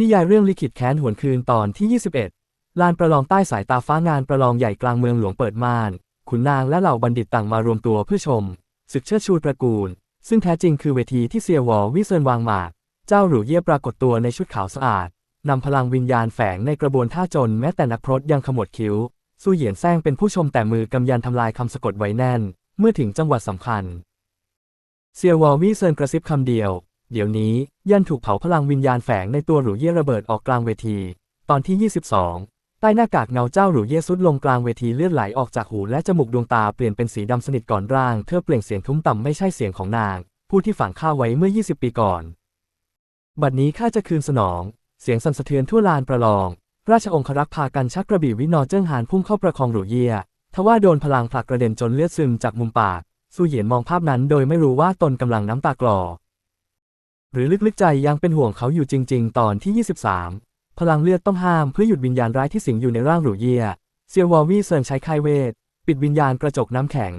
นิยายเรื่องลิขิตแค้นหวนคืนตอนที่ 21 ลานประลองใต้สายตาฟ้างานประลองใหญ่กลางเมืองหลวงเปิดม่าน ขุนนางและเหล่าบัณฑิตต่างมารวมตัวเพื่อชม ศึกเชิดชูตระกูล ซึ่งแท้จริงคือเวทีที่เซียวอวิเซินวางหมาก เจ้าหรูเย่ปรากฏตัวในชุดขาวสะอาด นำพลังวิญญาณแฝงในกระบวนท่าจนแม้แต่นักพรตยังขมวดคิ้ว สู้เหยียนแซงเป็นผู้ชมแต่มือกำยันทำลายคำสะกดไว้แน่น เมื่อถึงจังหวัดสำคัญ เซียวอวิเซินกระซิบคำเดียว เดี๋ยวนี้ ยันถูกเผาพลังวิญญาณแฝงในตัวหรูเย่ระเบิดออกกลางเวที ตอนที่ 22 ใต้หน้ากากเงาเจ้าหรูเย่สุดลงกลางเวทีเลือดไหลออกจากหูและจมูกดวงตาเปลี่ยนเป็นสีดำสนิทก่อนร่าง เธอเปล่งเสียงทุ้มต่ำไม่ใช่เสียงของนาง ผู้ที่ฝังข้าไว้เมื่อ 20 ปีก่อน บัดนี้ข้าจะคืนสนอง เสียงสั่นสะเทือนทั่วลานประลอง ราชองครักษ์พากันชักกระบี่วินอเจิ้งหานพุ่งเข้าประคองหรูเย่ทว่าโดนพลังผลักกระเด็นจนเลือดซึมจากมุมปากสู้เหยียนมองภาพนั้นโดยไม่รู้ว่าตนกำลังน้ำตากลอ หรือลึกๆใจยังเป็นห่วงเขาอยู่จริง ๆ ตอนที่ 23 พลังเลือดต้องห้ามเพื่อหยุดวิญญาณร้ายที่สิงอยู่ในร่างหรูเยีย เซียววอวี่เซินใช้ค่ายเวท ปิดวิญญาณกระจกน้ำแข็ง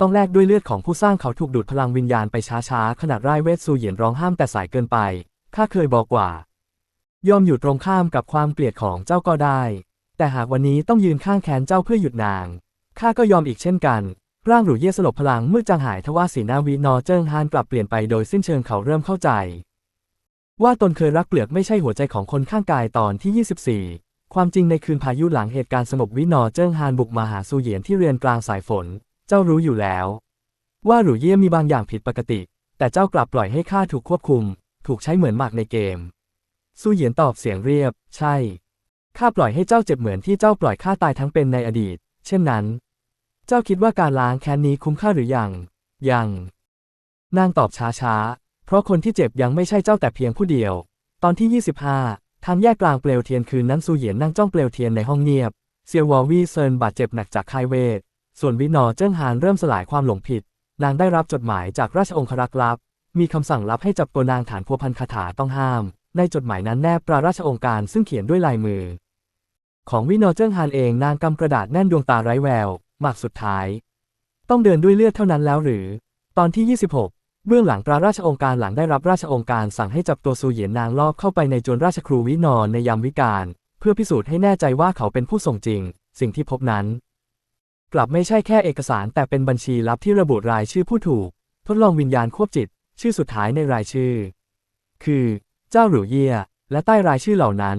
ต้องแลกด้วยเลือดของผู้สร้างเขาถูกดูดพลังวิญญาณไปช้าๆ ขนาดร่ายเวทซูเหยียนร้องห้ามแต่สายเกินไป ข้าเคยบอกว่า ยอมอยู่ตรงข้ามกับความเกลียดของเจ้าก็ได้ แต่หากวันนี้ต้องยืนข้างแขนเจ้าเพื่อหยุดนาง ข้าก็ยอมอีกเช่นกัน ร่างหรูเย่สลบพลังเมื่อจางหายทว่าสีหน้าวีนอเจิ้งฮานกลับเปลี่ยนไปโดยสิ้นเชิงเขาเริ่มเข้าใจ ว่าตนเคยรักเปลือกไม่ใช่หัวใจของคนข้างกายตอนที่ 24 ความจริงในคืนพายุหลังเหตุการณ์สงบวินอเจิ้งฮานบุกมาหาซูเหยียนที่เรือนกลางสายฝน เจ้ารู้อยู่แล้ว ว่าหรูเย่มีบางอย่างผิดปกติ แต่เจ้ากลับปล่อยให้ข้าถูกควบคุม ถูกใช้เหมือนหมากในเกมซูเหยียนตอบเสียงเรียบ ใช่ข้าปล่อยให้เจ้าเจ็บเหมือนที่เจ้าปล่อยข้าตายทั้งเป็นในอดีต เช่นนั้น เจ้าคิดว่าการล้างแค้นนี้คุ้มค่าหรือยัง ยัง นางตอบช้าๆ เพราะคนที่เจ็บยังไม่ใช่เจ้าแต่เพียงผู้เดียว ตอนที่ 25 ทางแยกกลางเปลวเทียนคืนนั้นซูเหยียนนั่งจ้องเปลวเทียนในห้องเงียบ เซียววอวีเซินบาดเจ็บหนักจากค่ายเวท ส่วนวินอเจิ้งหานเริ่มสลายความหลงผิด นางได้รับจดหมายจากราชองครักษ์ลับ มีคำสั่งลับให้จับตัวนางฐานพัวพันคาถาต้องห้าม ในจดหมายนั้นแนบปราราชองค์การซึ่งเขียนด้วยลายมือ ของวินอเจิ้งฮานเองนางกำกระดาษแน่นดวงตาไร้แวว หมากสุดท้าย ต้องเดินด้วยเลือดเท่านั้นแล้วหรือ ตอนที่ 26 เบื้องหลังปราราชองค์การหลังได้รับราชองค์การสั่งให้จับตัวซูเหยียนนางลอบเข้าไปในจวนราชครูวินอในยามวิกาลเพื่อพิสูจน์ให้แน่ใจว่าเขาเป็นผู้ส่งจริง สิ่งที่พบนั้น กลับไม่ใช่แค่เอกสารแต่เป็นบัญชีลับที่ระบุรายชื่อผู้ถูก ทดลองวิญญาณควบจิต ชื่อสุดท้ายในรายชื่อ คือ เจ้าหรูเยียและใต้รายชื่อเหล่านั้น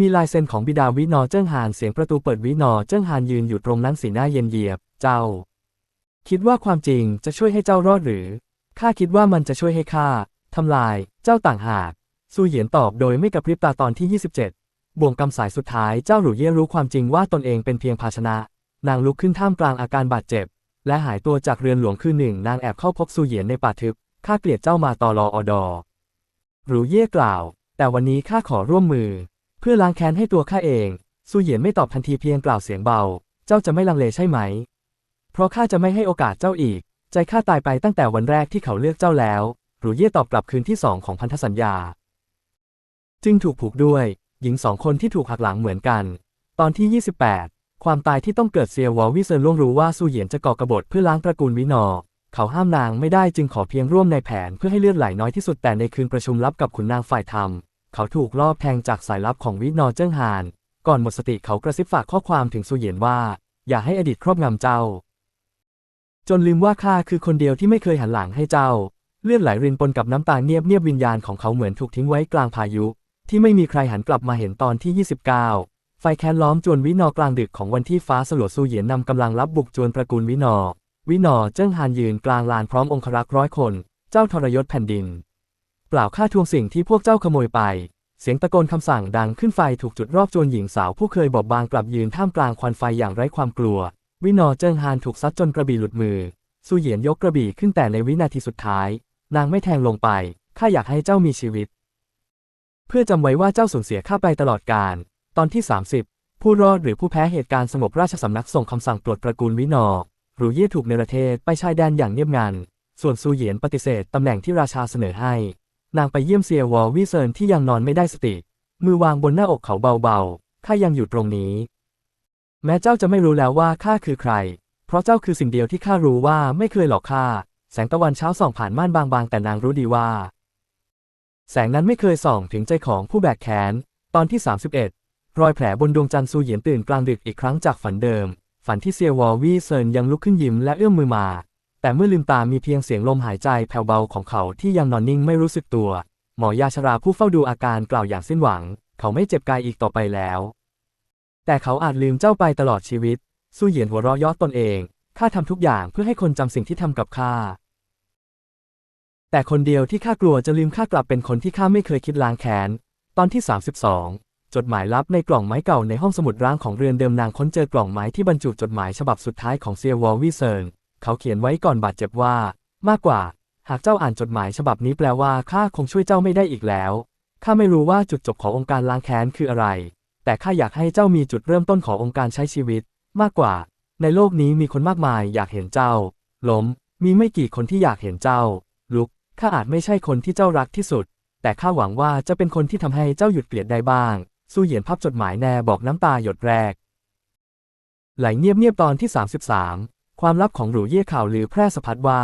มีลายเซ็นของบิดาวินอเจิ้งฮานเสียงประตูเปิดวินอเจิ้งฮานยืนอยู่ตรงนั้นสีหน้าเย็นเยียบ เจ้า คิดว่าความจริงจะช่วยให้เจ้ารอดหรือ ข้าคิดว่ามันจะช่วยให้ข้าทำลาย เจ้าต่างหาก ซูเหยียนตอบโดยไม่กระพริบตาตอนที่ 27 บ่วงกำสายสุดท้ายเจ้าหรูเย่รู้ความจริงว่าตนเองเป็นเพียงภาชนะ นางลุกขึ้นท่ามกลางอาการบาดเจ็บ และหายตัวจากเรือนหลวงคือหนึ่ง นางแอบเข้าพบซูเหยียนในป่าทึบ ข้าเกลียดเจ้ามาตอรออดอหรูเย่กล่าว แต่วันนี้ข้าขอร่วมมือ เพื่อล้างแค้นให้ตัวข้าเองซูเหยียนไม่ตอบทันทีเพียงกล่าวเสียงเบา เจ้าจะไม่ลังเลใช่ไหม เพราะข้าจะไม่ให้โอกาสเจ้าอีก ใจข้าตายไปตั้งแต่วันแรกที่เขาเลือกเจ้าแล้ว หรูเย่ตอบกลับคืนที่สองของพันธสัญญา จึงถูกผูกด้วย หญิงสองคนที่ถูกหักหลังเหมือนกัน ตอนที่ 28 ความตายที่ต้องเกิดเซียววอวิเซินล่วงรู้ว่าซูเหยียนจะก่อกบฏเพื่อล้างตระกูลวินอ เขาห้ามนางไม่ได้จึงขอเพียงร่วมในแผนเพื่อให้เลือดไหลน้อยที่สุดแต่ในคืนประชุมลับกับขุนนางฝ่ายธรรม เขาถูกลอบแทงจากสายลับของวินอเจิ้งฮาน ก่อนหมดสติเขากระซิบฝากข้อความถึงซูเหยียนว่า อย่าให้อดีตครอบงำเจ้า จนลืมว่าข้าคือคนเดียวที่ไม่เคยหันหลังให้เจ้า เลือดไหลรินปนกับน้ำตาเงียบเงียบวิญญาณของเขาเหมือนถูกทิ้งไว้กลางพายุ ที่ไม่มีใครหันกลับมาเห็นตอนที่ 29 ไฟแค้นล้อมจวนวินอกลางดึกของวันที่ฟ้าสลัวซูเหยียนนำกำลังรับบุกจวนตระกูลวินอวินอเจิ้งฮานยืนกลางลานพร้อมองครักษ์ร้อยคน เจ้าทรยศแผ่นดิน ล่าวค่าทวงสิ่งที่พวกเจ้าขโมยไป เสียงตะโกนคำสั่งดังขึ้นไฟถูกจุดรอบจวนหญิงสาวผู้เคยบอบบางกลับยืนท่ามกลางควันไฟอย่างไร้ความกลัว วินอเจิ้งฮานถูกซัดจนกระบี่หลุดมือซูเหยียนยกกระบี่ขึ้นแต่ในวินาทีสุดท้าย นางไม่แทงลงไปข้าอยากให้เจ้ามีชีวิต เพื่อจำไว้ว่าเจ้าสูญเสียข้าไปตลอดกาลตอนที่ 30 ผู้รอดหรือผู้แพ้เหตุการณ์สงบราชสำนักส่งคำสั่งตรวจตระกูลวินอหรูเย่ถูกเนรเทศไปชายแดนอย่างเงียบงัน ส่วนซูเหยียนปฏิเสธตำแหน่งที่ราชาเสนอให้ นางไปเยี่ยมเซียวอวิเซินที่ยังนอนไม่ได้สติ มือวางบนหน้าอกเขาเบาๆข้ายังอยู่ตรงนี้ แม้เจ้าจะไม่รู้แล้วว่าข้าคือใคร เพราะเจ้าคือสิ่งเดียวที่ข้ารู้ว่าไม่เคยหลอกข้าแสงตะวันเช้าส่องผ่านม่านบางๆ แต่นางรู้ดีว่า แสงนั้นไม่เคยส่องถึงใจของผู้แบกแค้นตอนที่ 31 รอยแผลบนดวงจันทร์ซูเหยียนตื่นกลางดึกอีกครั้งจากฝันเดิม ฝันที่เซียวอวีเซินยังลุกขึ้นยิ้มและเอื้อมมือมา แต่เมื่อลืมตามีเพียงเสียงลมหายใจแผ่วเบาของเขาที่ยังนอนนิ่งไม่รู้สึกตัว หมอยาชราผู้เฝ้าดูอาการกล่าวอย่างสิ้นหวัง เขาไม่เจ็บกายอีกต่อไปแล้ว แต่เขาอาจลืมเจ้าไปตลอดชีวิตซูเหยียนหัวเราะยาะตนเองข้าทำทุกอย่างเพื่อให้คนจำสิ่งที่ทำกับข้าแต่คนเดียวที่ข้ากลัวจะลืมข้ากลับเป็นคนที่ข้าไม่เคยคิดล้างแค้น ตอนที่ 32 จดหมายลับในกล่องไม้เก่าในห้องสมุดร้างของเรือนเดิมนางค้นเจอกล่องไม้ที่บรรจุจดหมายฉบับสุดท้ายของเซียวอลวิเซิง เขาเขียนไว้ก่อนบาดเจ็บว่า มากกว่า หากเจ้าอ่านจดหมายฉบับนี้แปลว่าข้าคงช่วยเจ้าไม่ได้อีกแล้วข้าไม่รู้ว่าจุดจบขององค์การล้างแค้นคืออะไร แต่ข้าอยากให้เจ้ามีจุดเริ่มต้นขององค์การใช้ชีวิต มากกว่า ในโลกนี้มีคนมากมายอยากเห็นเจ้า ล้ม มีไม่กี่คนที่อยากเห็นเจ้า ลุก ข้าอาจไม่ใช่คนที่เจ้ารักที่สุด แต่ข้าหวังว่าจะเป็นคนที่ทำให้เจ้าหยุดเกลียดได้บ้าง สู้เหยียนภาพจดหมายแน่บอกน้ำตาหยดแรก ไหลเงียบเงียบๆตอนที่ 33 ความลับของหรูเย่ข่าวลือแพร่สะพัดว่า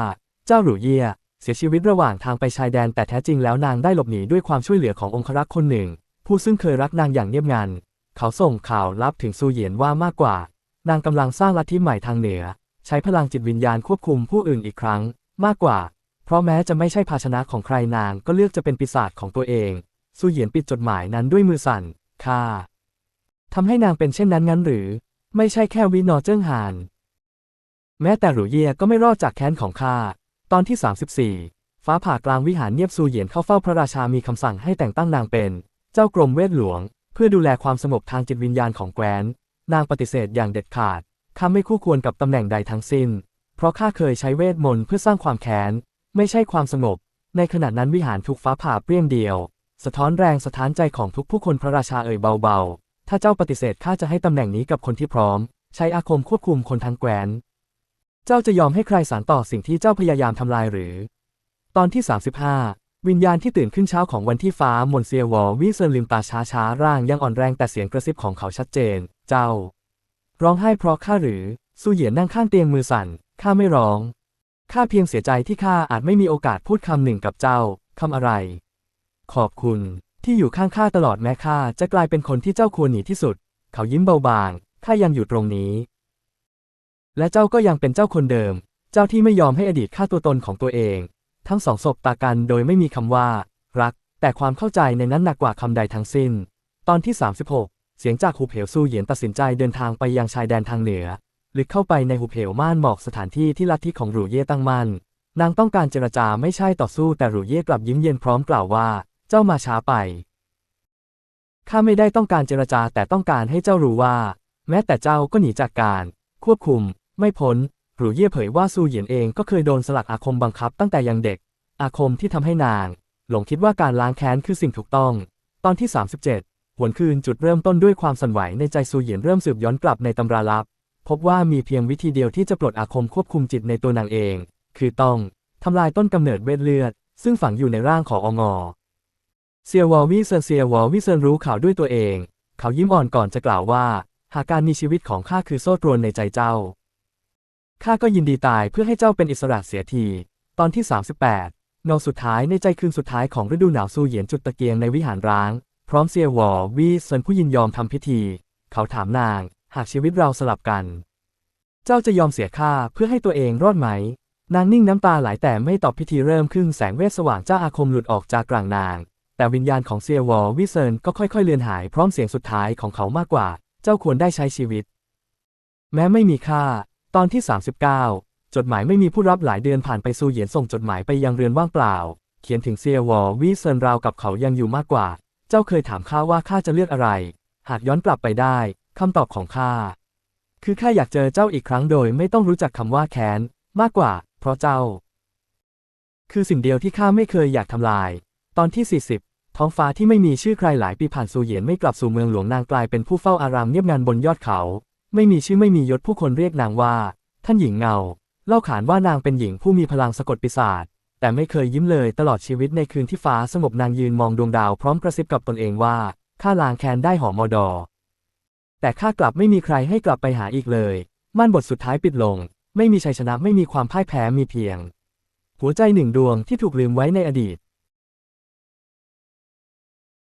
เจ้าหรูเย่เสียชีวิตระหว่างทางไปชายแดนแต่แท้จริงแล้วนางได้หลบหนีด้วยความช่วยเหลือขององครักษ์คนหนึ่ง ผู้ซึ่งเคยรักนางอย่างเงียบงัน เขาส่งข่าวลับถึงซูเหยียนว่ามากกว่า นางกำลังสร้างลัทธิใหม่ทางเหนือ ใช้พลังจิตวิญญาณควบคุมผู้อื่นอีกครั้ง มากกว่า เพราะแม้จะไม่ใช่ภาชนะของใครนางก็เลือกจะเป็นปีศาจของตัวเองซูเหยียนปิดจดหมายนั้นด้วยมือสั่นค่าทำให้นางเป็นเช่นนั้นงั้นหรือ ไม่ใช่แค่วินอเจิ้งหาน แม้แต่หรูเย่ก็ไม่รอดจากแค้นของข้า ตอนที่ 34 ฟ้าผ่ากลางวิหารเงียบซูเหยียนเข้าเฝ้าพระราชามีคำสั่งให้แต่งตั้งนางเป็น เจ้ากรมเวทหลวง เพื่อดูแลความสงบทางจิตวิญญาณของแคว้น นางปฏิเสธอย่างเด็ดขาดข้าไม่คู่ควรกับตำแหน่งใดทั้งสิ้น เพราะข้าเคยใช้เวทมนต์เพื่อสร้างความแค้น ไม่ใช่ความสงบ ในขณะนั้นวิหารถูกฟ้าผ่าเปรี้ยงเดียว สะท้อนแรงสะท้านใจของทุกผู้คนพระราชาเอ่ยเบาๆ ถ้าเจ้าปฏิเสธข้าจะให้ตำแหน่งนี้กับคนที่พร้อม ใช้อาคมควบคุมคนทั้งแคว้น เจ้าจะยอมให้ใครสานต่อสิ่งที่เจ้าพยายามทำลายหรือ ตอนที่ 35 วิญญาณที่ตื่นขึ้นเช้าของวันที่ฟ้ามนเซียวอวิเซนลืมตาช้าช้าๆ ร่างยังอ่อนแรงแต่เสียงกระซิบของเขาชัดเจน เจ้า ร้องไห้เพราะข้าหรือซูเหยียนนั่งข้างเตียงมือสั่นข้าไม่ร้องข้าเพียงเสียใจที่ข้าอาจไม่มีโอกาสพูดคำหนึ่งกับเจ้าคำอะไร ขอบคุณที่อยู่ข้างข้าตลอดแม้ข้าจะกลายเป็นคนที่เจ้าควรหนีที่สุด เขายิ้มเบาบางข้ายังอยู่ตรงนี้ และเจ้าก็ยังเป็นเจ้าคนเดิม เจ้าที่ไม่ยอมให้อดีตฆ่าตัวตนของตัวเอง ทั้งสองศพตากันโดยไม่มีคำว่า รัก แต่ความเข้าใจในนั้นหนักกว่าคำใดทั้งสิ้น ตอนที่ 36 เสียงจากหูเพวซูเหยียนตัดสินใจเดินทางไปยังชายแดนทางเหนือลึกเข้าไปในหูเพวม่านหมอกสถานที่ที่ลัทธิของหรูเย่ตั้งมั่นนางต้องการเจรจาไม่ใช่ต่อสู้แต่หรูเย่กลับยิ้มเย็นพร้อมกล่าวว่า เจ้ามาช้าไปข้าไม่ได้ต้องการเจรจาแต่ต้องการให้เจ้ารู้ว่า แม้แต่เจ้าก็หนีจากการ ควบคุม ไม่พ้นหรูเย่เผยว่าซูเหยียนเองก็เคยโดนสลักอาคมบังคับตั้งแต่ยังเด็ก อาคมที่ทำให้นาง หลงคิดว่าการล้างแค้นคือสิ่งถูกต้อง ตอนที่ 37 หวนคืนจุดเริ่มต้นด้วยความสั่นไหวในใจซูเหยียนเริ่มสืบย้อนกลับในตำราลับ พบว่ามีเพียงวิธีเดียวที่จะปลดอาคมควบคุมจิตในตัวนางเอง คือต้องทำลายต้นกำเนิดเวทเลือด ซึ่งฝังอยู่ในร่างขององอเซียวอลวิเซนเซียวอลวิเซินรู้ข่าวด้วยตัวเอง เขายิ้มอ่อนก่อนจะกล่าวว่า หากการมีชีวิตของข้าคือโซ่ตรวนในใจเจ้า ข้าก็ยินดีตายเพื่อให้เจ้าเป็นอิสระเสียที ตอนที่ 38เงาสุดท้ายในใจคืนสุดท้ายของฤดูหนาวซูเหยียนจุดตะเกียงในวิหารร้าง พร้อมเซียวอวิเซินผู้ยินยอมทำพิธี เขาถามนาง หากชีวิตเราสลับกัน เจ้าจะยอมเสียค่าเพื่อให้ตัวเองรอดไหม นางนิ่งน้ำตาไหลแต่ไม่ตอบพิธีเริ่มขึ้นแสงเวทสว่างเจ้าอาคมหลุดออกจากกลางนาง แต่วิญญาณของเซียวอวิเซินก็ค่อยๆเลือนหายพร้อมเสียงสุดท้ายของเขามากกว่า เจ้าควรได้ใช้ชีวิต แม้ไม่มีค่า ตอนที่ 39 จดหมายไม่มีผู้รับหลายเดือนผ่านไปซูเหยียนส่งจดหมายไปยังเรือนว่างเปล่า เขียนถึงเซียวอวิเซินราวกับเขายังอยู่มากกว่า เจ้าเคยถามข้าว่าข้าจะเลือกอะไร หากย้อนกลับไปได้คำตอบของข้าคือข้าอยากเจอเจ้าอีกครั้งโดยไม่ต้องรู้จักคำว่าแค้นมากกว่า เพราะเจ้า คือสิ่งเดียวที่ข้าไม่เคยอยากทำลาย ตอนที่ 40 ท้องฟ้าที่ไม่มีชื่อใครหลายปีผ่านซูเหยียนไม่กลับสู่เมืองหลวงนางกลายเป็นผู้เฝ้าอารามเงียบงันบนยอดเขา ไม่มีชื่อไม่มียศผู้คนเรียกนางว่า ท่านหญิงเงา เล่าขานว่านางเป็นหญิงผู้มีพลังสะกดปีศาจแต่ไม่เคยยิ้มเลยตลอดชีวิตในคืนที่ฟ้าสงบนางยืนมองดวงดาวพร้อมกระซิบกับตนเองว่าข้าลางแค้นได้หอมอดอ แต่ข้ากลับไม่มีใครให้กลับไปหาอีกเลย ม่านบทสุดท้ายปิดลง ไม่มีชัยชนะไม่มีความพ่ายแพ้มีเพียง หัวใจหนึ่งดวงที่ถูกลืมไว้ในอดีต